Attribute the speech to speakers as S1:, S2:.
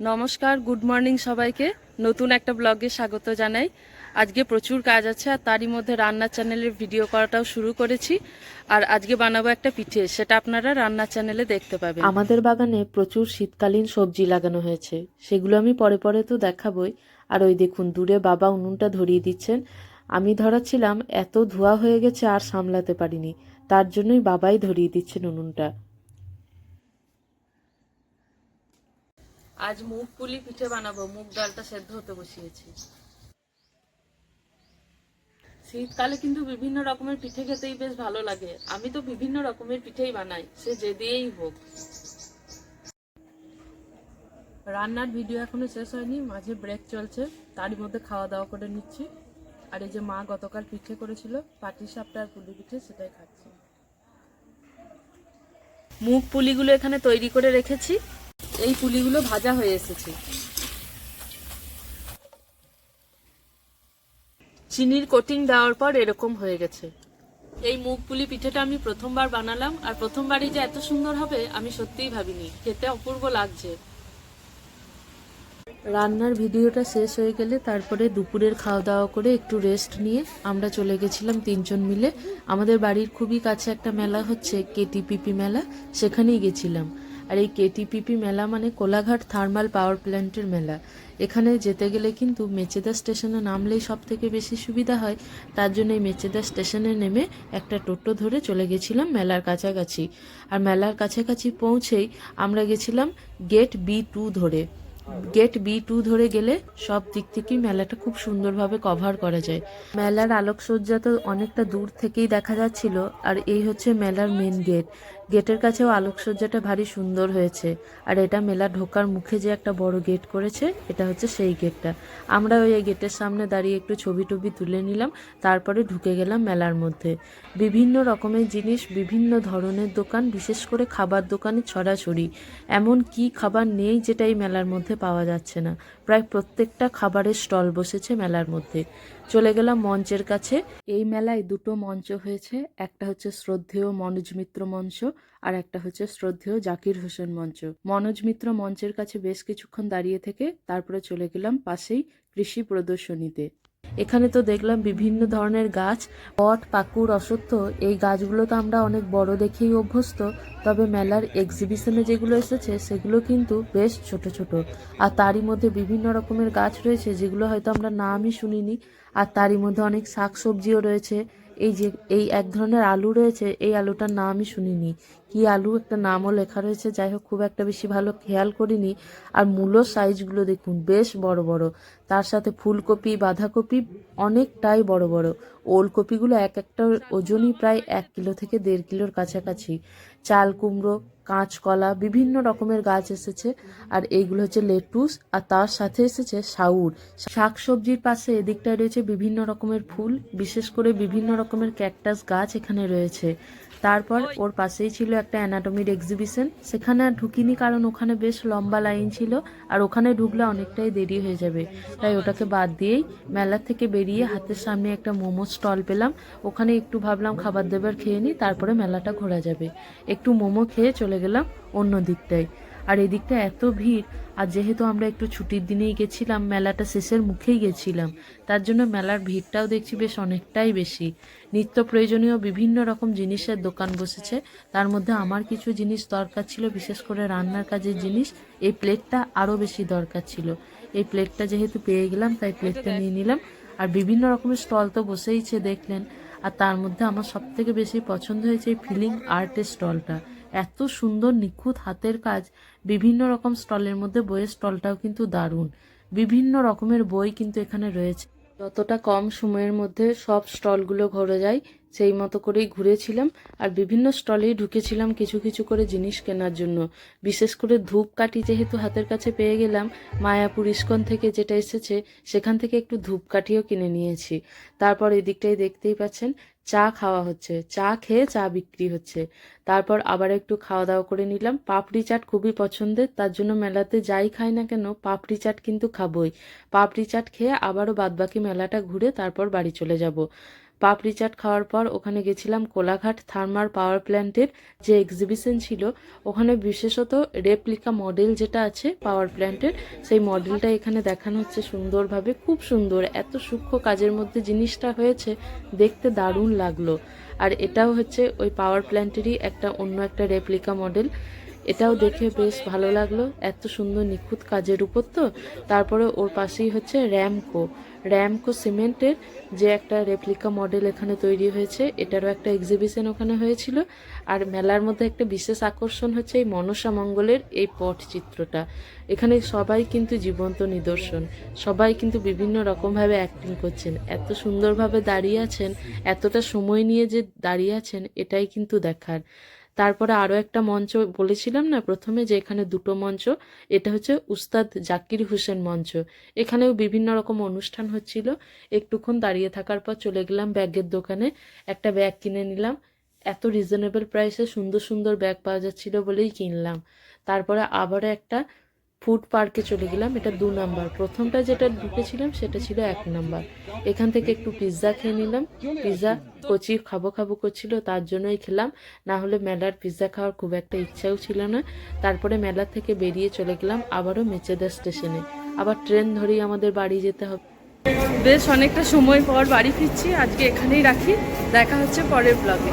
S1: নমস্কার good morning সবাইকে। নতুন একটা ব্লগে স্বাগত জানাই। আজকে প্রচুর কাজ আছে আর তারই মধ্যে রান্নার চ্যানেলের ভিডিও করাটাও শুরু করেছি। আর আজকে বানাবো একটা পিঠে, সেটা আপনারা রান্নার চ্যানেলে দেখতে পাবেন।
S2: আমাদের বাগানে প্রচুর শীতকালীন সবজি লাগানো হয়েছে। সেগুলো আমি পরে পরে তো দেখাবই। আর ওই দেখুন, দূরে বাবা উনুনটা ধরিয়ে দিচ্ছেন। আমি ধরাচ্ছিলাম, এত ধোয়া হয়ে গেছে আর সামলাতে পারিনি। তার জন্যই বাবাই ধরিয়ে দিচ্ছেন উনুনটা।
S1: আজ মুগ পুলি পিঠে বানাবো, মুগ ডালটা সেদ্ধ হতে বসিয়েছি। শীতকালে কিন্তু বিভিন্ন রকমের পিঠে খেতেই বেশ ভালো লাগে। আমি তো বিভিন্ন রকমের পিঠেই বানাই, সে যে দিয়েই হোক। রান্নার ভিডিও এখনও শেষ হয়নি, মাঝে ব্রেক চলছে তারই মধ্যে খাওয়া দাওয়া করে নিচ্ছি। আর এই যে মা গতকাল পিঠে করেছিল, পাটি সাপটা আর পুলি পিঠে, সেটাই খাচ্ছি। মুগ পুলিগুলো এখানে তৈরি করে রেখেছি। এই পুলিগুলো ভাজা হয়ে এসেছে। চিনির কোটিং দেওয়ার পর এরকম হয়ে গেছে। এই মুগ পুলি পিঠেটা আমি প্রথমবার বানালাম আর প্রথমবারই যে এত সুন্দর হবে আমি সত্যিই ভাবিনি। খেতে অপূর্ব লাগছে।
S2: রান্নার ভিডিওটা শেষ হয়ে গেলে তারপরে দুপুরের খাওয়া দাওয়া করে একটু রেস্ট নিয়ে আমরা চলে গেছিলাম তিনজন মিলে। আমাদের বাড়ির খুবই কাছে একটা মেলা হচ্ছে, কেটিপিপি মেলা, সেখানেই গেছিলাম। আর এই কেটিপিপি মেলা মানে কোলাঘাট থার্মাল পাওয়ার প্ল্যান্টের মেলা। এখানে যেতে গেলে কিন্তু মেচেদা স্টেশনে নামলেই সব থেকে বেশি সুবিধা হয়। তার জন্য এই মেচেদা স্টেশনে নেমে একটা টোটো ধরে চলে গেছিলাম মেলার কাছাকাছি। আর মেলার কাছাকাছি পৌঁছেই আমরা গেছিলাম গেট বি টু ধরে। গেট বি টু ধরে গেলে সব দিক থেকেই মেলাটা খুব সুন্দরভাবে কভার করা যায়। মেলার আলোকসজ্জা তো অনেকটা দূর থেকেই দেখা যাচ্ছিল, আর এই হচ্ছে মেলার মেন গেট গেটের কাছেও আলোকসজ্জাটা ভারী সুন্দর হয়েছে, আর এটা মেলা ঢোকার মুখে যে একটা বড় গেট করেছে, এটা হচ্ছে সেই গেটটা আমরা ওই গেটের সামনে দাঁড়িয়ে একটু ছবি টবি তুলে নিলাম, তারপরে ঢুকে গেলাম মেলার মধ্যে। বিভিন্ন রকমের জিনিস, বিভিন্ন ধরনের দোকান, বিশেষ করে খাবার দোকানে ছড়াছড়ি। এমন কি খাবার নেই যেটা এই মেলার মধ্যে পাওয়া যাচ্ছে না। প্রায় প্রত্যেকটা খাবারের স্টল বসেছে মেলার মধ্যে। চলে গেলাম মঞ্চের কাছে। এই মেলায় দুটো মঞ্চ হয়েছে। একটা হচ্ছে শ্রদ্ধেয় মনোজ মিত্র মঞ্চ আর একটা হচ্ছে শ্রদ্ধেয় জাকির হোসেন মঞ্চ। মনোজ মিত্র মঞ্চের কাছে বেশ কিছুক্ষণ দাঁড়িয়ে থেকে তারপরে চলে গেলাম পাশেই কৃষি প্রদর্শনীতে। এখানে তো দেখলাম বিভিন্ন ধরনের গাছ পট পাকুর অসত্য এই গাছগুলো তো আমরা অনেক বড় দেখেই অভ্যস্ত, তবে মেলার এক্সিবিশনে যেগুলো এসেছে, সেগুলো কিন্তু বেশ ছোট ছোট। আর তারই মধ্যে বিভিন্ন রকমের গাছ রয়েছে, যেগুলো হয়তো আমরা নামই শুনিনি। আর তারই মধ্যে অনেক শাকসবজিও রয়েছে। এই যে, এই এক ধরনের আলু রয়েছে, এই আলুটার নাম আমি শুনিনি। কি আলু? একটা নামও লেখা রয়েছে, যাই হোক, খুব একটা বেশি ভালো খেয়াল করিনি। আর মূলোর সাইজগুলো দেখুন, বেশ বড় বড়। তার সাথে ফুলকপি, বাঁধাকপি অনেকটাই বড় বড়। ওলকপিগুলো এক একটা ওজনই প্রায় এক কিলো থেকে দেড় কিলোর কাছাকাছি। চাল কুমড়ো কাঁচকলা, বিভিন্ন রকমের গাছ এসেছে। আর এইগুলো হচ্ছে লেটুস, আর তার সাথে এসেছে শাউর। শাক সবজির পাশে এদিকটায় রয়েছে বিভিন্ন রকমের ফুল, বিশেষ করে বিভিন্ন রকমের ক্যাকটাস গাছ এখানে রয়েছে। তারপর ওর পাশেই ছিল একটা অ্যানাটমির এক্সিবিশন সেখানে আর ঢুকিনি কারণ ওখানে বেশ লম্বা লাইন ছিল আর ওখানে ঢুকলে অনেকটাই দেরি হয়ে যাবে। তাই ওটাকে বাদ দিয়েই মেলা থেকে বেরিয়ে হাতের সামনে একটা মোমো স্টল পেলাম। ওখানে একটু ভাবলাম খাবার দাবার খেয়ে নিই তারপরে মেলাটা ঘোরা যাবে। একটু মোমো খেয়ে চলে গেলাম অন্য দিকটায়। আর এদিকটা এত ভিড়, আর যেহেতু আমরা একটু ছুটির দিনেই গেছিলাম, মেলাটা শেষের মুখেই গেছিলাম, তার জন্য মেলার ভিড়টাও দেখছি বেশ অনেকটাই বেশি। নিত্য প্রয়োজনীয় বিভিন্ন রকম জিনিসের দোকান বসেছে, তার মধ্যে আমার কিছু জিনিস দরকার ছিল, বিশেষ করে রান্নার কাজের জিনিস, এই প্লেটটা আরও বেশি দরকার ছিল। এই প্লেটটা যেহেতু পেয়ে গেলাম, তাই প্লেটটা নিয়ে নিলাম, আর বিভিন্ন রকমের স্টল তো বসেইছে, দেখলেন, আর তার মধ্যে আমার সব থেকে বেশি পছন্দ হয়েছে এই ফিলিং আর্টের স্টলটা। এত সুন্দর নিখুঁত হাতের কাজ। বিভিন্ন রকম স্টলের মধ্যে বইয়ের স্টলটাও কিন্তু দারুণ। বিভিন্ন রকমের বই কিন্তু এখানে রয়েছে। যতটা কম সময়ের মধ্যে সব স্টলগুলো ঘোরা যায় সেই মতো করেই ঘুরেছিলাম আর বিভিন্ন স্টলেই ঢুকেছিলাম কিছু কিছু করে জিনিস কেনার জন্য। বিশেষ করে ধূপকাঠি যেহেতু হাতের কাছে পেয়ে গেলাম, মায়াপুর ইস্কন থেকে যেটা এসেছে সেখান থেকে একটু ধূপকাঠিও কিনে নিয়েছি। তারপর এদিকটাই দেখতেই পাচ্ছেন, চা খাওয়া হচ্ছে। চা খেয়ে চা বিক্রি হচ্ছে। তারপর আবার একটু খাওয়া দাওয়া করে নিলাম। পাপড়ি চাট খুবই পছন্দের, তার জন্য মেলাতে যাই খাই না কেন, পাপড়ি চাট কিন্তু খাবই। পাপড়ি চাট খেয়ে আবারও বাদবাকি মেলাটা ঘুরে তারপর বাড়ি চলে যাব। পাপড়ি চাট খাওয়ার পর ওখানে গেছিলাম কোলাঘাট থার্মার পাওয়ার প্ল্যান্টের যে এক্সিবিশন ছিল, ওখানে বিশেষত রেপ্লিকা মডেল যেটা আছে পাওয়ার প্ল্যান্টের সেই মডেলটা এখানে দেখানো হচ্ছে সুন্দরভাবে, খুব সুন্দর, এত সূক্ষ্ম কাজের মধ্যে জিনিসটা হয়েছে, দেখতে দারুণ লাগল। আর এটাও হচ্ছে ওই পাওয়ার প্ল্যান্টেরই একটা অন্য একটা রেপ্লিকা মডেল এটাও দেখে বেশ ভালো লাগল। এত সুন্দর নিখুঁত কাজের উপর তো তারপরে ওর পাশেই হচ্ছে র্যামকো র্যামকো সিমেন্টের যে একটা রেপ্লিকা মডেল এখানে তৈরি হয়েছে, এটারও একটা এক্সিবিশন ওখানে হয়েছিল। আর মেলার মধ্যে একটা বিশেষ আকর্ষণ হচ্ছে এই মনসা মঙ্গলের এই পটচিত্রটা এখানে সবাই কিন্তু জীবন্ত নিদর্শন। সবাই কিন্তু বিভিন্ন রকমভাবে অ্যাক্টিং করছেন। এত সুন্দরভাবে দাঁড়িয়ে আছেন, এতটা সময় নিয়ে যে দাঁড়িয়ে আছেন, এটাই কিন্তু দেখার। তারপরে আরও একটা মঞ্চ বলেছিলাম না প্রথমে যে এখানে দুটো মঞ্চ, এটা হচ্ছে উস্তাদ জাকির হোসেন মঞ্চ। এখানেও বিভিন্ন রকম অনুষ্ঠান হচ্ছিল। একটুক্ষণ দাঁড়িয়ে থাকার পর চলে গেলাম ব্যাগের দোকানে, একটা ব্যাগ কিনে নিলাম। এত রিজনেবল প্রাইসে সুন্দর সুন্দর ব্যাগ পাওয়া যাচ্ছিল বলেই কিনলাম। তারপরে আবারও একটা ফুড পার্কে চলে গেলাম, এটা দু নাম্বার। প্রথমটা যেটা ঢুকেছিলাম সেটা ছিল এক নাম্বার। এখান থেকে একটু পিৎজা খেয়ে নিলাম। পিৎজা কচি খাব খাব করছিল, তার জন্যই খেলাম। না হলে মেলার পিৎজা খাওয়ার খুব একটা ইচ্ছাও ছিল না। তারপরে মেলা থেকে বেরিয়ে চলে গেলাম আবারও মেচেদা স্টেশনে। আবার ট্রেন ধরেই আমাদের বাড়ি যেতে হবে।
S1: বেশ অনেকটা সময় পর বাড়ি ফিরছি, আজকে এখানেই রাখি। দেখা হচ্ছে পরের ব্লগে